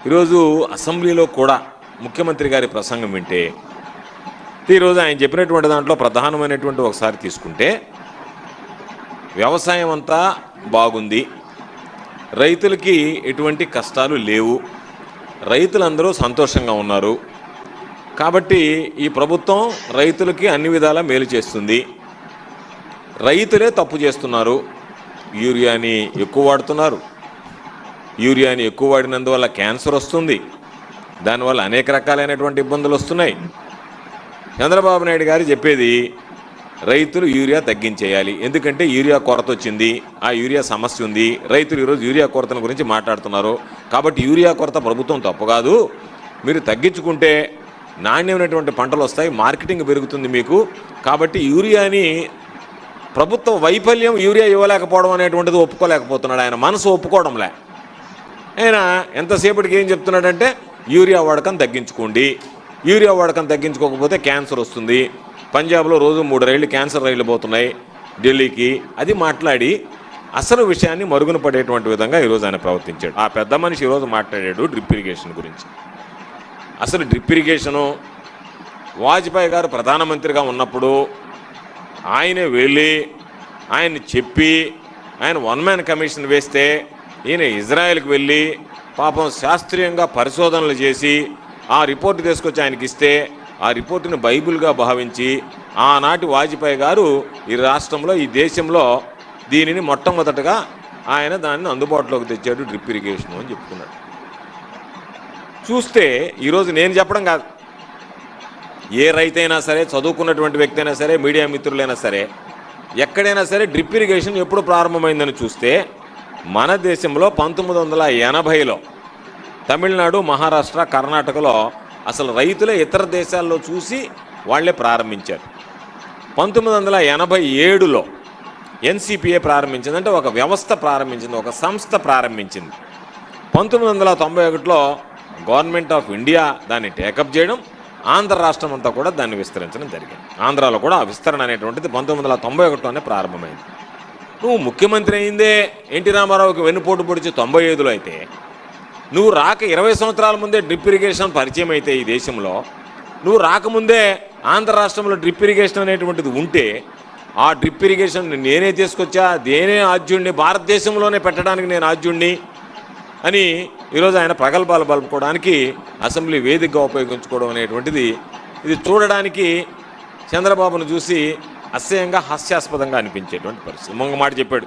ఈరోజు అసెంబ్లీలో కూడా ముఖ్యమంత్రి గారి ప్రసంగం వింటే ఈరోజు ఆయన చెప్పినటువంటి దాంట్లో ప్రధానమైనటువంటి ఒకసారి తీసుకుంటే వ్యవసాయం అంతా బాగుంది రైతులకి ఎటువంటి కష్టాలు లేవు రైతులందరూ సంతోషంగా ఉన్నారు. కాబట్టి ఈ ప్రభుత్వం రైతులకి అన్ని విధాలా మేలు చేస్తుంది. రైతులే తప్పు చేస్తున్నారు యూరియాని ఎక్కువ వాడుతున్నారు యూరియాని ఎక్కువ వాడినందువల్ల క్యాన్సర్ వస్తుంది. దానివల్ల అనేక రకాలైనటువంటి ఇబ్బందులు వస్తున్నాయి. చంద్రబాబు నాయుడు గారు చెప్పేది రైతులు యూరియా తగ్గించేయాలి. ఎందుకంటే యూరియా కొరత వచ్చింది. ఆ యూరియా సమస్య ఉంది. రైతులు ఈరోజు యూరియా కొరతను గురించి మాట్లాడుతున్నారు. కాబట్టి యూరియా కొరత ప్రభుత్వం తప్పు కాదు. మీరు తగ్గించుకుంటే నాణ్యమైనటువంటి పంటలు వస్తాయి. మార్కెటింగ్ పెరుగుతుంది మీకు. కాబట్టి యూరియాని ప్రభుత్వ వైఫల్యం యూరియా ఇవ్వలేకపోవడం అనేటువంటిది ఒప్పుకోలేకపోతున్నాడు ఆయన. మనసు ఒప్పుకోవడంలే. ఆయన ఎంతసేపటికి ఏం చెప్తున్నాడంటే యూరియా వాడకం తగ్గించుకోండి. యూరియా వాడకం తగ్గించుకోకపోతే క్యాన్సర్ వస్తుంది. పంజాబ్లో రోజు మూడు రైళ్ళు క్యాన్సర్ రైళ్ళు పోతున్నాయి ఢిల్లీకి. అది మాట్లాడి అసలు విషయాన్ని మరుగున పడేటువంటి విధంగా ఈరోజు ఆయన ప్రవర్తించాడు. ఆ పెద్ద మనిషి ఈరోజు మాట్లాడాడు డ్రిప్ ఇరిగేషన్ గురించి. అసలు డ్రిప్ ఇరిగేషను వాజ్పేయి గారు ప్రధానమంత్రిగా ఉన్నప్పుడు ఆయనే వెళ్ళి ఆయన్ని చెప్పి ఆయన వన్ మ్యాన్ కమిషన్ వేస్తే ఈయన ఇజ్రాయెల్కి వెళ్ళి పాపం శాస్త్రీయంగా పరిశోధనలు చేసి ఆ రిపోర్ట్ తీసుకొచ్చి ఆయనకి ఇస్తే ఆ రిపోర్టును బైబిల్గా భావించి ఆనాటి వాజ్పేయి గారు ఈ రాష్ట్రంలో ఈ దేశంలో దీనిని మొట్టమొదటగా ఆయన దాన్ని అందుబాటులోకి తెచ్చాడు డ్రిప్ ఇరిగేషన్ అని చెప్పుకున్నాడు చూస్తే ఈరోజు నేను చెప్పడం కాదు. ఏ రైతైనా సరే చదువుకున్నటువంటి వ్యక్తి అయినా సరే మీడియా మిత్రులైనా సరే ఎక్కడైనా సరే డ్రిప్ ఇరిగేషన్ ఎప్పుడు ప్రారంభమైందని చూస్తే మన దేశంలో పంతొమ్మిది వందల ఎనభైలో తమిళనాడు మహారాష్ట్ర కర్ణాటకలో అసలు రైతులే ఇతర దేశాల్లో చూసి వాళ్ళే ప్రారంభించారు. పంతొమ్మిది వందల ఎనభై ఏడులో ఎన్సిపిఏ ప్రారంభించింది అంటే ఒక వ్యవస్థ ప్రారంభించింది ఒక సంస్థ ప్రారంభించింది. పంతొమ్మిది వందల తొంభై ఒకటిలో గవర్నమెంట్ ఆఫ్ ఇండియా దాన్ని టేకప్ చేయడం ఆంధ్ర రాష్ట్రం అంతా కూడా దాన్ని విస్తరించడం జరిగింది. ఆంధ్రాలో కూడా ఆ విస్తరణ అనేటువంటిది పంతొమ్మిది వందల తొంభై ఒకటిలోనే ప్రారంభమైంది. నువ్వు ముఖ్యమంత్రి అయిందే ఎన్టీ రామారావుకి వెన్నుపోటు పొడిచి తొంభై ఐదులో అయితే నువ్వు రాక ఇరవై సంవత్సరాల ముందే డ్రిప్ ఇరిగేషన్ పరిచయం అయితే ఈ దేశంలో నువ్వు రాకముందే ఆంధ్ర రాష్ట్రంలో డ్రిప్ ఇరిగేషన్ అనేటువంటిది ఉంటే ఆ డ్రిప్ ఇరిగేషన్ నేనే తీసుకొచ్చా దేనే ఆద్యుణ్ణి భారతదేశంలోనే పెట్టడానికి నేను ఆద్యుణ్ణి అని ఈరోజు ఆయన ప్రగల్భాలు పలుపుకోవడానికి అసెంబ్లీ వేదికగా ఉపయోగించుకోవడం అనేటువంటిది ఇది చూడడానికి చంద్రబాబును చూసి అసహ్యంగా హాస్యాస్పదంగా అనిపించేటువంటి పరిస్థితి. మొంగ మాట చెప్పాడు.